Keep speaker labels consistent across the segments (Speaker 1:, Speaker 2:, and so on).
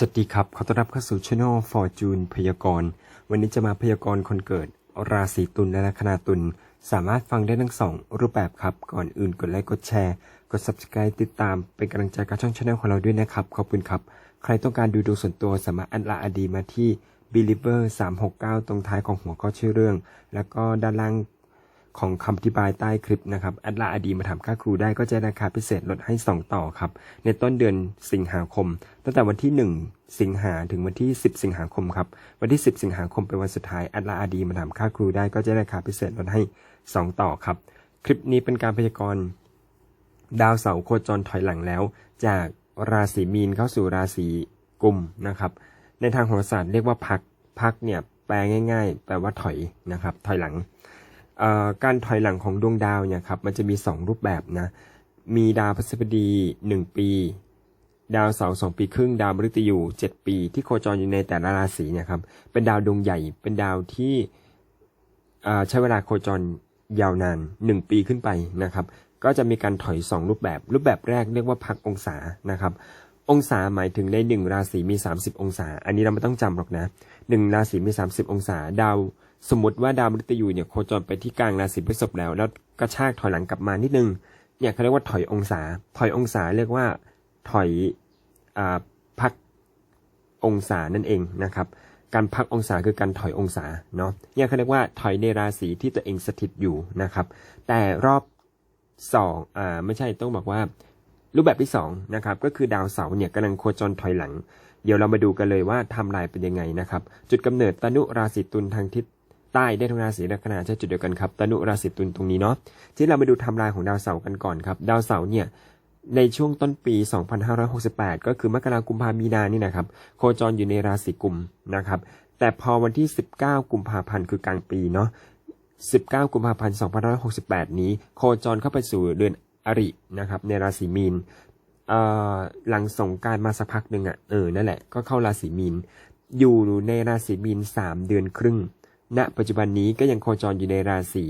Speaker 1: สวัสดีครับ ขอต้อนรับเข้าสู่ช anel Fortune พยากรณ์ วันนี้จะมาพยากรณ์คนเกิด ราศีตุลและลัคนาตุล สามารถฟังได้ทั้งสองรูปแบบครับ ก่อนอื่นกดไลค์ กดแชร์ กด subscribe ติดตาม เป็นกำลังใจกับช่องช anel ของเราด้วยนะครับ ขอบคุณครับ ใครต้องการดูดวงส่วนตัวสามารถอัดละอดีมาที่ believer 369 ตรงท้ายของหัวข้อชื่อเรื่อง แล้วก็ด้านล่าง ของคำอธิบายใต้คลิปนะครับแอดลาอดีมาถามค่าครูได้ก็จะราคาพิเศษลดให้ 2 ต่อครับ ในต้นเดือนสิงหาคม ตั้งแต่วันที่ 1 สิงหาถึงวันที่ 10 สิงหาคมครับวันที่ 10 สิงหาคมเป็นวันสุดท้ายแอดลาอดีมาถามค่าครูได้ก็จะราคาพิเศษลดให้ 2 ต่อครับ คลิปนี้เป็นการพยากรณ์ดาวเสาร์โคจรถอยหลังแล้ว จากราศีมีนเข้าสู่ราศีกุมนะครับ ในทางโหราศาสตร์เรียกว่าพักพักเนี่ยแปลง่าย ๆ แปลว่าถอยนะครับ ถอยหลัง การถอยหลังของดวงดาวเนี่ยครับมันจะมี 2 รูปแบบนะ มีดาวพฤหัสบดี 1 ปี ดาวเสาร์สองปีครึ่ง ดาวมฤตยู7 ปี ที่โคจรอยู่ในแต่ละราศีเนี่ยครับเป็นดาวดวงใหญ่เป็นดาวที่ใช้เวลาโคจรยาวนาน 1 ปีขึ้นไปนะครับ ก็จะมีการถอย 2 รูปแบบ รูปแบบแรกเรียกว่าพักองศานะครับ องศาหมายถึงในหนึ่งราศีมี 30 องศา อันนี้เราไม่ต้องจำหรอกนะหนึ่งราศีมี 30 องศาดาว สมมติว่าดาวมฤตยูเนี่ยโคจรไปที่กลางราศีพฤษภแล้ว แล้วกระชากถอยหลังกลับมานิดนึงเนี่ยเขาเรียกว่าถอยองศา ถอยองศาเรียกว่าถอยอ่าพักองศานั่นเองนะครับ การพักองศาคือการถอยองศาเนาะเนี่ยเขาเรียกว่าถอยในราศีที่ตัวเองสถิตอยู่นะครับ แต่รอบสองอ่าไม่ใช่ต้องบอกว่า รูปแบบที่สองนะครับก็คือดาวเสาร์เนี่ยกำลังโคจรถอยหลัง เดี๋ยวเรามาดูกันเลยว่าทำลายเป็นยังไงนะครับ จุดกำเนิดตนุราศีตุลทางทิศ ใต้ได้ทั้งราศีลัคนาใช่จุดเดียวกันครับตนุราศีตุลตรงนี้เนาะที่เรามาดูไทำลายของดาวเสาร์กันก่อนครับ ดาวเสาร์เนี่ยในช่วงต้นปี 2568 ก็คือมกราคมกุมภามีนานี่นะครับ โคจรอยู่ในราศีกุมนะครับ แต่พอวันที่ 19 กุมภาพันธ์คือกลางปีเนาะ 19 กุมภาพันธ์ 2568 นี้ โคจรเข้าไปสู่เดือนอรินะครับ ในราศีมีนอ่อหลังสงการมาสักพักหนึ่งอะ เออ นั่นแหละ ก็เข้าราศีมีน อยู่ในราศีมีน 3 เดือนครึ่ง ณปัจจุบันนี้ก็ยังโคจรอยู่ในราศี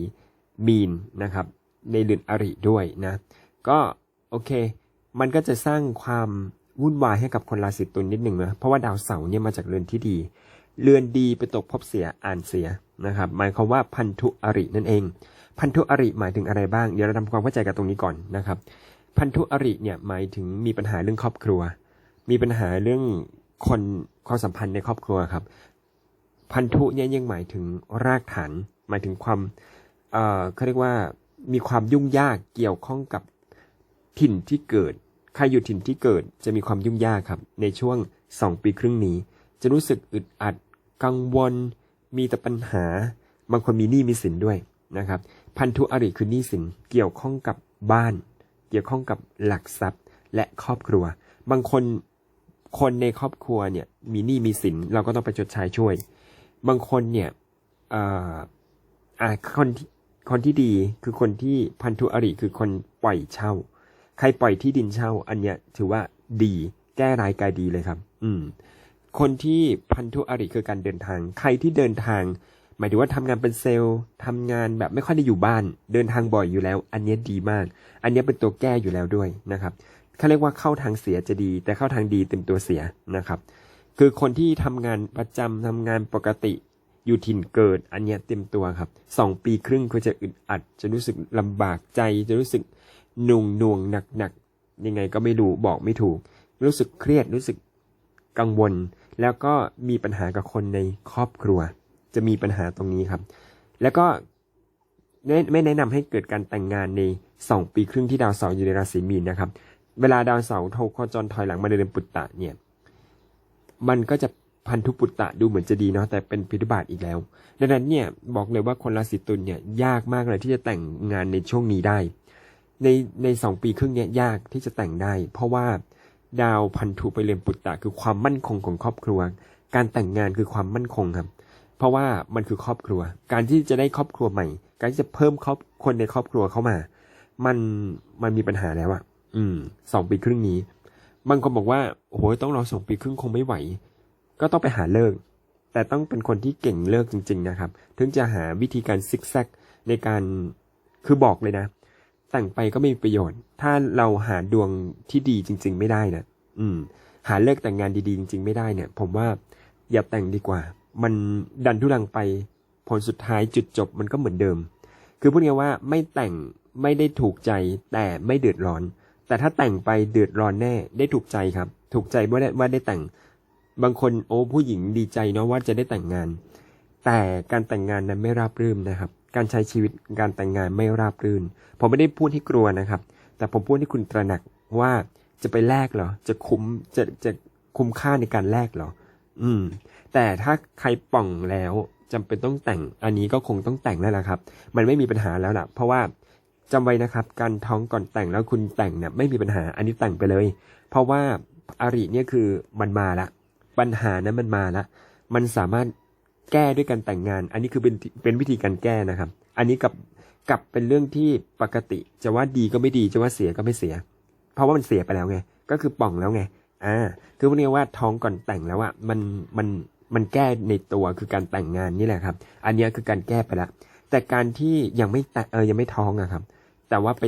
Speaker 1: มีนนะครับ ในเดือนอริด้วยนะ ก็โอเค มันก็จะสร้างความวุ่นวายให้กับคนราศีตุลนิดหนึ่งนะ เพราะว่าดาวเสาร์เนี่ยมาจากเรือนที่ดี เรือนดีไปตกพบเสียอ่านเสียนะครับ หมายความว่าพันธุอรินั่นเอง พันธุอริหมายถึงอะไรบ้าง เดี๋ยวเราทำความเข้าใจกับตรงนี้ก่อนนะครับ พันธุอริเนี่ยหมายถึงมีปัญหาเรื่องครอบครัว มีปัญหาเรื่องคนความสัมพันธ์ในครอบครัวครับ พันธุเนี่ยยังหมายถึงรากฐาน หมายถึงความเอ่อเขาเรียกว่ามีความยุ่งยากเกี่ยวข้องกับถิ่นที่เกิด ใครอยู่ถิ่นที่เกิดจะมีความยุ่งยากครับ ในช่วงสองปีครึ่งนี้ จะรู้สึกอึดอัด กังวล มีแต่ปัญหา บางคนมีหนี้มีสินด้วยนะครับ พันธุอริคือหนี้สินเกี่ยวข้องกับบ้าน เกี่ยวข้องกับหลักทรัพย์และครอบครัว บางคนคนในครอบครัวเนี่ยมีหนี้มีสินเราก็ต้องไปชดใช้ช่วย บางคนเนี่ยอ่ออ่าคนที่คนที่ดีคือคนที่พันธุอริคือคนปล่อยเช่า ใครปล่อยที่ดินเช่า อันเนี้ยถือว่าดีแก้รายกายดีเลยครับ อืม คนที่พันธุอริคือการเดินทาง ใครที่เดินทาง หมายถึงว่าทำงานเป็นเซลล์ทำงานแบบไม่ค่อยได้อยู่บ้าน เดินทางบ่อยอยู่แล้ว อันเนี้ยดีมาก อันเนี้ยเป็นตัวแก้อยู่แล้วด้วยนะครับเขาเรียกว่าเข้าทางเสียจะดี แต่เข้าทางดีเต็มตัวเสียนะครับ คือคนที่ทำงานประจำทำงานปกติ อยู่ถิ่นเกิด อันเนี้ยเต็มตัวครับสองปีครึ่งคุณจะอึดอัด จะรู้สึกลำบากใจ จะรู้สึกหน่วงหน่วงหนักหนักๆยังไงก็ไม่รู้บอกไม่ถูก รู้สึกเครียดรู้สึกกังวล แล้วก็มีปัญหากับคนในครอบครัว จะมีปัญหาตรงนี้ครับ แล้วก็ไม่ไม่แนะนำให้เกิดการแต่งงานในสองปีครึ่งที่ดาวเสาร์อยู่ในราศีมีนนะครับ เวลาดาวเสาร์โทโคจรถอยหลังมาในเดือนปุตตะเนี่ย มันก็จะพันธุปุตตะดูเหมือนจะดีเนาะแต่เป็นพิธุบาทอีกแล้ว ดังนั้นเนี่ยบอกเลยว่าคนราศีตุลเนี่ยยากมากเลยที่จะแต่งงานในช่วงนี้ได้ ในในสองปีครึ่งเนี่ยยากที่จะแต่งได้ เพราะว่าดาวพันธุไปเรียนปุตตะคือความมั่นคงของครอบครัว การแต่งงานคือความมั่นคงครับ เพราะว่ามันคือครอบครัว การที่จะได้ครอบครัวใหม่ การที่จะเพิ่มครอบคนในครอบครัวเข้ามา มันมันมีปัญหาแล้วอะอืมสองปีครึ่งนี้ บางคนบอกว่าโอ้โหต้องรอสองปีครึ่งคงไม่ไหว ก็ต้องไปหาเลิก แต่ต้องเป็นคนที่เก่งเลิกจริง ๆ นะครับ ถึงจะหาวิธีการซิกแซกในการคือบอกเลยนะ แต่งไปก็ไม่มีประโยชน์ ถ้าเราหาดวงที่ดีจริง ๆ ไม่ได้นะอืม หาเลิกแต่งงานดีๆจริง ๆ ไม่ได้เนี่ย ผมว่าอย่าแต่งดีกว่า มันดันทุรังไปผลสุดท้ายจุดจบมันก็เหมือนเดิม คือพูดง่ายว่าไม่แต่งไม่ได้ถูกใจแต่ไม่เดือดร้อน แต่ถ้าแต่งไปเดือดร้อนแน่ได้ถูกใจครับ ถูกใจว่าได้ว่าได้แต่ง บางคนโอ้ผู้หญิงดีใจเนาะว่าจะได้แต่งงาน แต่การแต่งงานนั้นไม่ราบรื่นนะครับ การใช้ชีวิตการแต่งงานไม่ราบรื่น ผมไม่ได้พูดให้กลัวนะครับ แต่ผมพูดให้คุณตระหนักว่าจะไปแลกเหรอ จะคุ้มจะจะคุ้มค่าในการแลกเหรอ อืม แต่ถ้าใครป่องแล้วจำเป็นต้องแต่ง อันนี้ก็คงต้องแต่งแล้วล่ะครับ มันไม่มีปัญหาแล้วล่ะ เพราะว่า จำไว้นะครับ การท้องก่อนแต่งแล้วคุณแต่งเนี่ยไม่มีปัญหาอันนี้แต่งไปเลย เพราะว่าอาริเนี่ยคือมันมาละ ปัญหานั้นมันมาละ มันสามารถแก้ด้วยการแต่งงาน อันนี้คือเป็นเป็นวิธีการแก้นะครับ อันนี้กับกับเป็นเรื่องที่ปกติจะว่าดีก็ไม่ดีจะว่าเสียก็ไม่เสีย เพราะว่ามันเสียไปแล้วไง ก็คือป่องแล้วไงอ่าคือพูดง่ายว่าท้องก่อนแต่งแล้วอะมันมันมันแก้ในตัวคือการแต่งงานนี่แหละครับ อันนี้คือการแก้ไปแล้วแต่การที่ยังไม่แต่เออยังไม่ท้องอะครับ แต่ว่าไป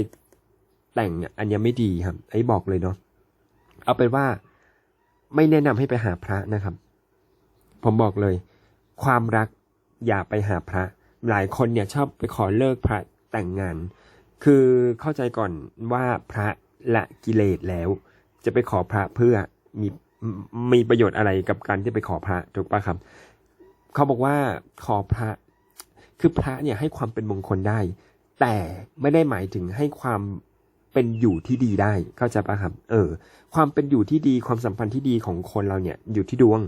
Speaker 1: แต่งเนี่ยอันนี้ไม่ดีครับ ไอ้บอกเลยเนาะเอาเป็นว่าไม่แนะนำให้ไปหาพระนะครับ ผมบอกเลย ความรักอย่าไปหาพระ หลายคนเนี่ยชอบไปขอเลิกพระแต่งงาน คือเข้าใจก่อนว่าพระละกิเลสแล้ว จะไปขอพระเพื่อมีมีประโยชน์อะไรกับการที่ไปขอพระถูกปะครับ เขาบอกว่าขอพระ คือพระเนี่ยให้ความเป็นมงคลได้ แต่ไม่ได้หมายถึงให้ความเป็นอยู่ที่ดีได้เข้าใจปะครับ เออ ความเป็นอยู่ที่ดีความสัมพันธ์ที่ดีของคนเราเนี่ยอยู่ที่ดวง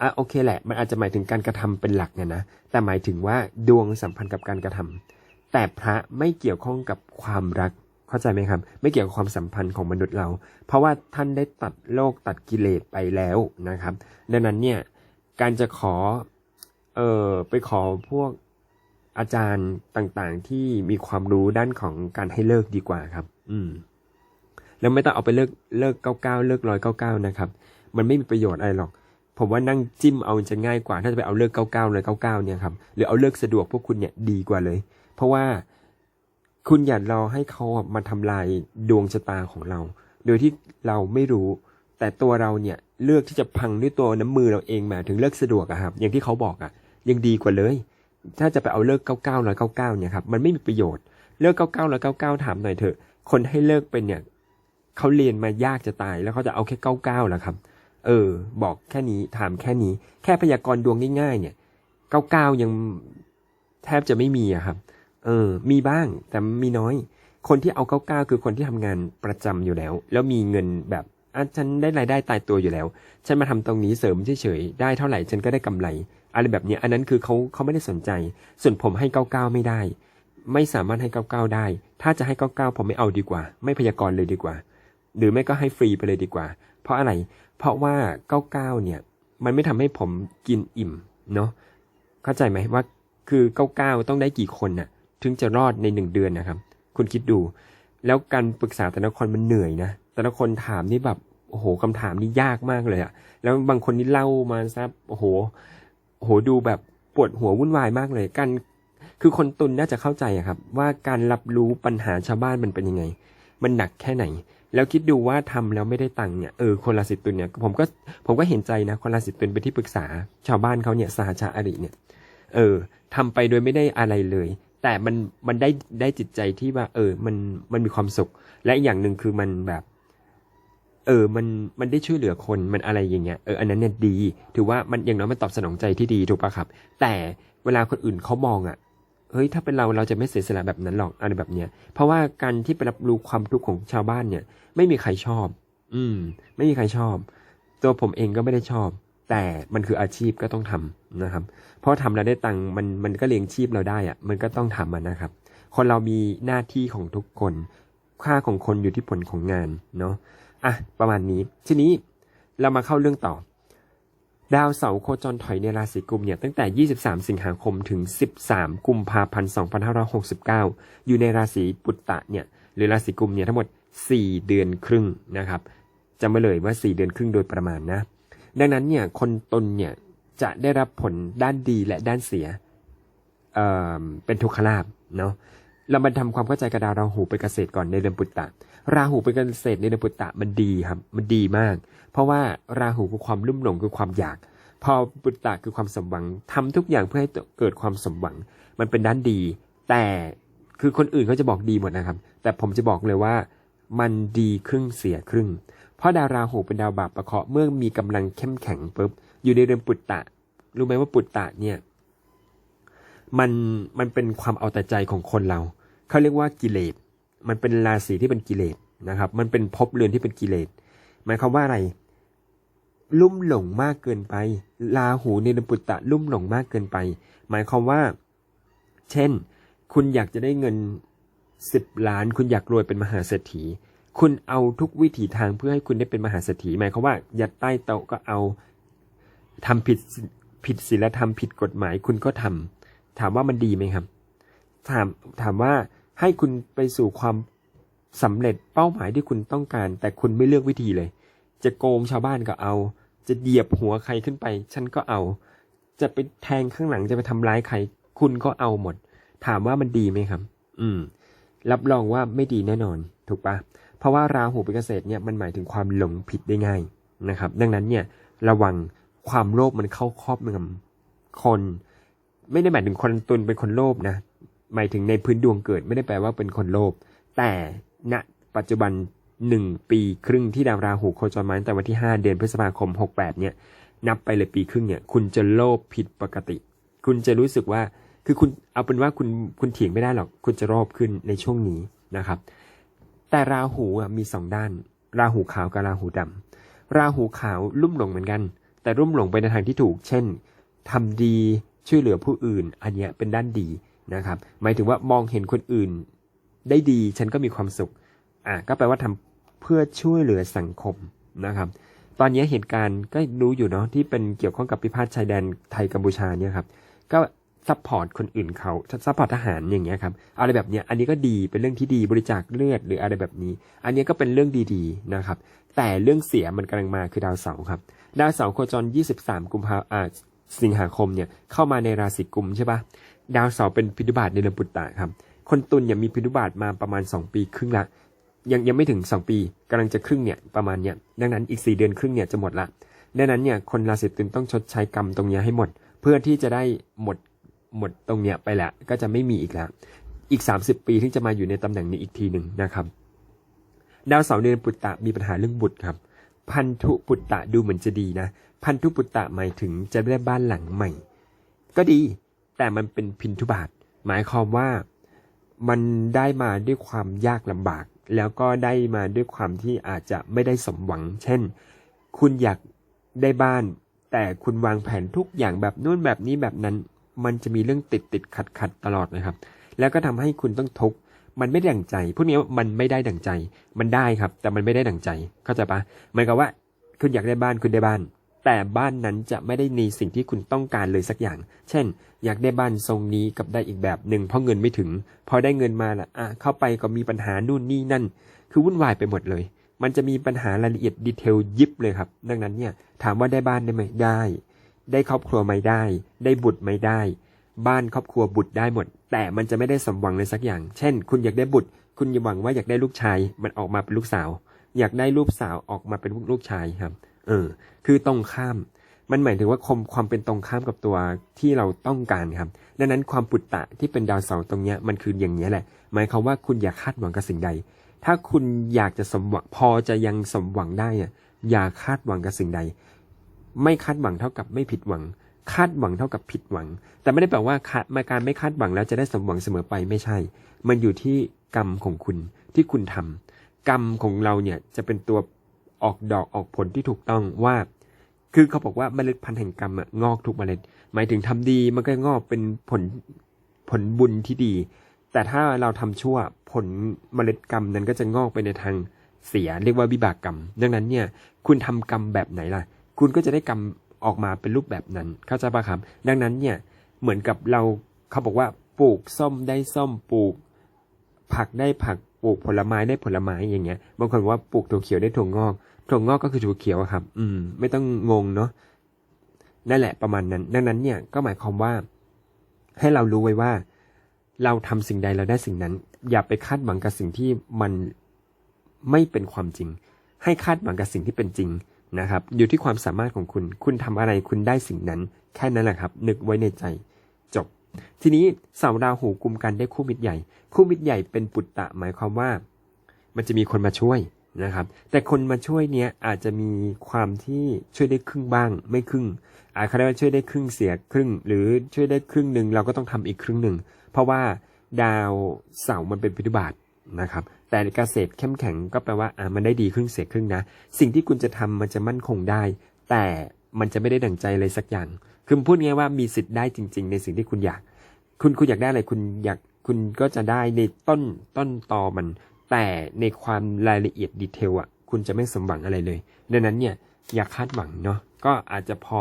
Speaker 1: อะโอเคแหละ มันอาจจะหมายถึงการกระทำเป็นหลักเนี่ยนะแต่หมายถึงว่าดวงสัมพันธ์กับการกระทำแต่พระไม่เกี่ยวข้องกับความรักเข้าใจไหมครับ ไม่เกี่ยวกับความสัมพันธ์ของมนุษย์เรา เพราะว่าท่านได้ตัดโลกตัดกิเลสไปแล้วนะครับ ดังนั้นเนี่ยการจะขอเออไปขอพวก อาจารย์ต่างๆที่มีความรู้ด้านของการให้เลิกดีกว่าครับ อืม แล้วไม่ต้องเอาไปเลิกเลิกเก้าเก้าเลิกร้อยเก้าเก้านะครับ มันไม่มีประโยชน์อะไรหรอก ผมว่านั่งจิ้มเอาจะง่ายกว่า ถ้าจะไปเอาเลิกเก้าเก้าเลยเก้าเก้าเนี่ยครับ หรือเอาเลิกสะดวกพวกคุณเนี่ยดีกว่าเลย เพราะว่าคุณอย่ารอให้เขามาทำลายดวงชะตาของเรา โดยที่เราไม่รู้ แต่ตัวเราเนี่ยเลือกที่จะพังด้วยตัวน้ำมือเราเองมาถึงเลิกสะดวกอะครับ อย่างที่เขาบอกอะยังดีกว่าเลย ถ้าจะไปเอาเลิกเก้าเก้าร้อยเก้าเก้าเนี่ยครับมันไม่มีประโยชน์เลิกเก้าเก้าร้อยเก้าเก้าถามหน่อยเถอะ คนให้เลิกเป็นเนี่ยเขาเรียนมายากจะตาย แล้วเขาจะเอาแค่เก้าเก้าแหละครับ เออ บอกแค่นี้ถามแค่นี้ แค่พยากรณ์ดวงง่าย ๆ เนี่ยเก้าเก้ายังแทบจะไม่มีอะครับ เออ มีบ้างแต่มีน้อย คนที่เอาเก้าเก้าคือคนที่ทำงานประจำอยู่แล้ว แล้วมีเงินแบบอะฉันได้รายได้ตายตัวอยู่แล้ว ฉันมาทำตรงนี้เสริมเฉยๆได้เท่าไหร่ฉันก็ได้กำไร อะไรแบบนี้อันนั้นคือเขาเขาไม่ได้สนใจ ส่วนผมให้เก้าเก้าไม่ได้ ไม่สามารถให้เก้าเก้าได้ ถ้าจะให้เก้าเก้าผมไม่เอาดีกว่า ไม่พยากรณ์เลยดีกว่า หรือไม่ก็ให้ฟรีไปเลยดีกว่า เพราะอะไร เพราะว่าเก้าเก้าเนี่ย มันไม่ทำให้ผมกินอิ่มเนาะเข้าใจไหมว่าคือเก้าเก้าต้องได้กี่คนน่ะ ถึงจะรอดในหนึ่งเดือนนะครับ คุณคิดดู แล้วการปรึกษาแต่ละคนมันเหนื่อยนะแต่ละคนถามนี่แบบโอ้โหคำถามนี่ยากมากเลยอะแล้วบางคนนี่เล่ามาซะโอ้โห โหดูแบบปวดหัววุ่นวายมากเลยการคือคนตุนน่าจะเข้าใจอะครับ ว่าการรับรู้ปัญหาชาวบ้านมันเป็นยังไง มันหนักแค่ไหน แล้วคิดดูว่าทำแล้วไม่ได้ตังค์เนี่ยเออคนราศีตุลเนี่ยผมก็ผมก็เห็นใจนะคนราศีตุลเป็นที่ปรึกษา ชาวบ้านเขาเนี่ยสหชาอริเนี่ย เออทำไปโดยไม่ได้อะไรเลย แต่มันมันได้ได้จิตใจที่ว่า เออ มันมันมีความสุข และอีกอย่างหนึ่งคือมันแบบ เออมันมันได้ช่วยเหลือคนมันอะไรอย่างเงี้ยเอออันนั้นเนี่ยดี ถือว่ามันอย่างน้อยมันตอบสนองใจที่ดีถูกปะครับ แต่เวลาคนอื่นเขามองอะเฮ้ยถ้าเป็นเราเราจะไม่เสียสละแบบนั้นหรอกอะไรแบบเนี้ยเพราะว่าการที่ไปรับรู้ความทุกข์ของชาวบ้านเนี่ย ไม่มีใครชอบ อืม ไม่มีใครชอบ ตัวผมเองก็ไม่ได้ชอบ แต่มันคืออาชีพก็ต้องทำนะครับ เพราะทำแล้วได้ตังค์มันมันก็เลี้ยงชีพเราได้อะมันก็ต้องทำมันนะครับ คนเรามีหน้าที่ของทุกคน ค่าของคนอยู่ที่ผลของงานเนาะ อะประมาณนี้ ทีนี้เรามาเข้าเรื่องต่อ ดาวเสาร์โคจรถอยในราศีกุมเนี่ยตั้งแต่ 23 สิงหาคมถึง 13 กุมภาพันธ์ 2569 อยู่ในราศีปุตตะเนี่ยหรือราศีกุมเนี่ยทั้งหมด 4 เดือนครึ่งนะครับจำไว้เลยว่า 4 เดือนครึ่งโดยประมาณนะ ดังนั้นเนี่ยคนตนเนี่ยจะได้รับผลด้านดีและด้านเสียเเป็นทุกขลาบเนาะ เรามาทำความเข้าใจกับดาวราหูเป็นเกษตรก่อนในเดือนปุตตะ ราหูเป็นเกษตรในเดือนปุตตะมันดีครับ มันดีมาก เพราะว่าราหูคือความลุ่มหลงคือความอยาก พอปุตตะคือความสมหวังทำทุกอย่างเพื่อให้เกิดความสมหวัง มันเป็นด้านดี แต่คือคนอื่นเขาจะบอกดีหมดนะครับ แต่ผมจะบอกเลยว่ามันดีครึ่งเสียครึ่ง เพราะดาวราหูเป็นดาวบาปประเคาะเมื่อมีกำลังเข้มแข็งปุ๊บอยู่ในเดือนปุตตะ รู้ไหมว่าปุตตะเนี่ยมันมันเป็นความเอาแต่ใจของคนเรา เขาเรียกว่ากิเลส มันเป็นราศีที่เป็นกิเลสนะครับ มันเป็นภพเรือนที่เป็นกิเลส หมายความว่าอะไร ลุ่มหลงมากเกินไปราหูในดือนปุตตะลุ่มหลงมากเกินไป หมายความว่า เช่น คุณอยากจะได้เงินสิบล้าน คุณอยากรวยเป็นมหาเศรษฐี คุณเอาทุกวิถีทางเพื่อให้คุณได้เป็นมหาเศรษฐี หมายความว่า ยัดใต้โต๊ะก็เอาทำผิดผิดศีลธรรมผิดกฎหมายคุณก็ทำถามว่ามันดีไหมครับ ถามถามว่า ให้คุณไปสู่ความสำเร็จเป้าหมายที่คุณต้องการ แต่คุณไม่เลือกวิธีเลย จะโกงชาวบ้านก็เอา จะเหยียบหัวใครขึ้นไป ฉันก็เอา จะไปแทงข้างหลังจะไปทำร้ายใคร คุณก็เอาหมด ถามว่ามันดีไหมครับ อืม รับรองว่าไม่ดีแน่นอน ถูกปะเพราะว่าราหูเป็นเกษตรเนี่ยมันหมายถึงความหลงผิดได้ง่ายนะครับ ดังนั้นเนี่ยระวังความโลภมันเข้าครอบงำคน ไม่ได้หมายถึงคนตุนเป็นคนโลภนะ หมายถึงในพื้นดวงเกิดไม่ได้แปลว่าเป็นคนโลภแต่ณปัจจุบันหนึ่งปีครึ่งที่ดาวราหูโคจรมาตั้งแต่วันที่ 5 เดือนพฤษภาคม 68 เนี่ย นับไปเลยปีครึ่งเนี่ย คุณจะโลภผิดปกติ คุณจะรู้สึกว่าคือคุณเอาเป็นว่าคุณคุณเถียงไม่ได้หรอก คุณจะโลภขึ้นในช่วงนี้นะครับ แต่ราหูมีสองด้าน ราหูขาวกับราหูดำราหูขาวลุ่มหลงเหมือนกัน แต่รุ่มหลงไปในทางที่ถูก เช่นทำดีช่วยเหลือผู้อื่น อันเนี้ยเป็นด้านดี นะครับ หมายถึงว่ามองเห็นคนอื่น ได้ดีฉันก็มีความสุข อะก็แปลว่าทำเพื่อช่วยเหลือสังคมนะครับ ตอนนี้เหตุการณ์ก็รู้อยู่เนาะที่เป็นเกี่ยวข้องกับพิพาทชายแดนไทยกัมพูชาเนี่ยครับ ก็ซัพพอร์ตคนอื่นเขาซัพพอร์ตทหารอย่างเงี้ยครับอะไรแบบเนี้ยอันนี้ก็ดีเป็นเรื่องที่ดีบริจาคเลือดหรืออะไรแบบนี้ อันนี้ก็เป็นเรื่องดีๆนะครับ แต่เรื่องเสียมันกำลังมาคือดาวเสาร์ครับ ดาวเสาร์โคจร 23 กุมภาอ่าสิงหาคมเนี่ยเข้ามาในราศีกุมใช่ปะ ดาวเสาร์เป็นพิธุบาทในเดือนปุตตะครับ คนตุลเนี่ยมีพิธุบาทมาประมาณ 2 ปีครึ่งละยังยังไม่ถึง 2 ปีกำลังจะครึ่งเนี่ยประมาณเนี่ยดังนั้นอีก 4 เดือนครึ่งเนี่ยจะหมดละดังนั้นเนี่ยคนราศีตุลต้องชดใช้กรรมตรงเนี้ยให้หมด เพื่อที่จะได้หมดหมดตรงเนี้ยไปแล้วก็จะไม่มีอีกแล้วอีก 30 ปีที่จะมาอยู่ในตำแหน่งนี้อีกทีหนึ่งนะครับ ดาวเสาร์เดือนปุตตะมีปัญหาเรื่องบุตรครับ พันธุปุตตะดูเหมือนจะดีนะ พันธุปุตตะหมายถึงจะได้บ้านหลังใหม่ ก็ดี แต่มันเป็นพินทุบาท หมายความว่ามันได้มาด้วยความยากลำบาก แล้วก็ได้มาด้วยความที่อาจจะไม่ได้สมหวัง เช่น คุณอยากได้บ้าน แต่คุณวางแผนทุกอย่างแบบนู่นแบบนี้แบบนั้น มันจะมีเรื่องติดติดขัดขัดตลอดนะครับ แล้วก็ทำให้คุณต้องทุกข์มันไม่ได้ดั่งใจพวกนี้มันไม่ได้ดั่งใจ มันได้ครับ แต่มันไม่ได้ดั่งใจ เข้าใจปะหมายความว่า คุณอยากได้บ้านคุณได้บ้าน แต่บ้านนั้นจะไม่ได้ในสิ่งที่คุณต้องการเลยสักอย่าง เช่น อยากได้บ้านทรงนี้กับได้อีกแบบหนึ่งเพราะเงินไม่ถึง พอได้เงินมาละอะเข้าไปก็มีปัญหานู่นนี่นั่น คือวุ่นวายไปหมดเลย มันจะมีปัญหารายละเอียดดีเทลยิบเลยครับ ดังนั้นเนี่ยถามว่าได้บ้านได้ไหมได้ ได้ครอบครัวไหมได้ ได้บุตรไหมได้ บ้านครอบครัวบุตรได้หมด แต่มันจะไม่ได้สมหวังเลยสักอย่าง เช่น คุณอยากได้บุตร คุณยหวังว่าอยากได้ลูกชาย มันออกมาเป็นลูกสาว อยากได้ลูกสาวออกมาเป็นลูกชายครับ เออ คือตรงข้าม มันหมายถึงว่าความความเป็นตรงข้ามกับตัวที่เราต้องการครับ ดังนั้นความปุตตะที่เป็นดาวเสาร์ตรงเนี้ยมันคืออย่างนี้ยแหละ หมายความว่าคุณอย่าคาดหวังกับสิ่งใด ถ้าคุณอยากจะสมหวังพอจะยังสมหวังได้อะอย่าคาดหวังกับสิ่งใด ไม่คาดหวังเท่ากับไม่ผิดหวัง คาดหวังเท่ากับผิดหวัง แต่ไม่ได้แปลว่าคาดมาการไม่คาดหวังแล้วจะได้สมหวังเสมอไปไม่ใช่ มันอยู่ที่กรรมของคุณที่คุณทำกรรมของเราเนี่ยจะเป็นตัว ออกดอกออกผลที่ถูกต้องว่า คือเขาบอกว่าเมล็ดพันธุ์แห่งกรรมอะงอกทุกเมล็ด หมายถึงทำดีมันก็งอกเป็นผลผลบุญที่ดี แต่ถ้าเราทำชั่วผลเมล็ดกรรมนั้นก็จะงอกไปในทางเสียเรียกว่าวิบากกรรม ดังนั้นเนี่ยคุณทำกรรมแบบไหนล่ะ คุณก็จะได้กรรมออกมาเป็นรูปแบบนั้น เข้าใจปะครับ ดังนั้นเนี่ยเหมือนกับเราเขาบอกว่าปลูกส้มได้ส้มปลูก ผักได้ผัก ปลูกผลไม้ได้ผลไม้อย่างเงี้ย บางคนว่าปลูกถั่วเขียวได้ถั่วงอก ถั่วงอกก็คือถั่วเขียวครับ อืม ไม่ต้องงงเนาะ นั่นแหละประมาณนั้น ดังนั้นเนี่ยก็หมายความว่า ให้เรารู้ไว้ว่า เราทำสิ่งใดเราได้สิ่งนั้น อย่าไปคาดหวังกับสิ่งที่มันไม่เป็นความจริง ให้คาดหวังกับสิ่งที่เป็นจริงนะครับ อยู่ที่ความสามารถของคุณ คุณทำอะไรคุณได้สิ่งนั้น แค่นั้นแหละครับ นึกไว้ในใจ จบ ทีนี้เสาราหูกลุ่มกันได้คู่มิตรใหญ่ คู่มิตรใหญ่เป็นปุตตะหมายความว่า มันจะมีคนมาช่วยนะครับ แต่คนมาช่วยเนี้ยอาจจะมีความที่ช่วยได้ครึ่งบ้าง ไม่ครึ่ง อาจจะช่วยได้ครึ่งเสียครึ่ง หรือช่วยได้ครึ่งหนึ่งเราก็ต้องทำอีกครึ่งหนึ่ง เพราะว่าดาวเสามันเป็นพิธุบาทนะครับ แต่เกษตรเข้มแข็งก็แปลว่าอ่ามันได้ดีครึ่งเสียครึ่งนะ สิ่งที่คุณจะทำมันจะมั่นคงได้ แต่มันจะไม่ได้ดั่งใจเลยสักอย่าง คือพูดง่ายว่ามีสิทธิ์ได้จริง ๆ ในสิ่งที่คุณอยาก คุณคุณอยากได้อะไรคุณอยากคุณก็จะได้ในต้นต้นตอมัน แต่ในความรายละเอียดดีเทลอะคุณจะไม่สมหวังอะไรเลย ดังนั้นเนี่ยอย่าคาดหวังเนาะก็อาจจะพอ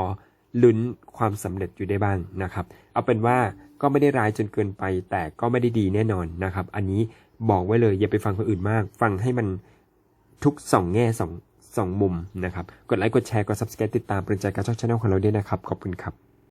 Speaker 1: ลุ้นความสำเร็จอยู่ได้บ้างนะครับ เอาเป็นว่าก็ไม่ได้ร้ายจนเกินไป แต่ก็ไม่ได้ดีแน่นอนนะครับ อันนี้บอกไว้เลยอย่าไปฟังคนอื่นมาก ฟังให้มันทุกสองแง่สอง สองมุมนะครับ กดไลค์ กดแชร์ กด subscribe ติดตามเป็นใจการช่องช anel ของเราด้วยนะครับ ขอบคุณครับ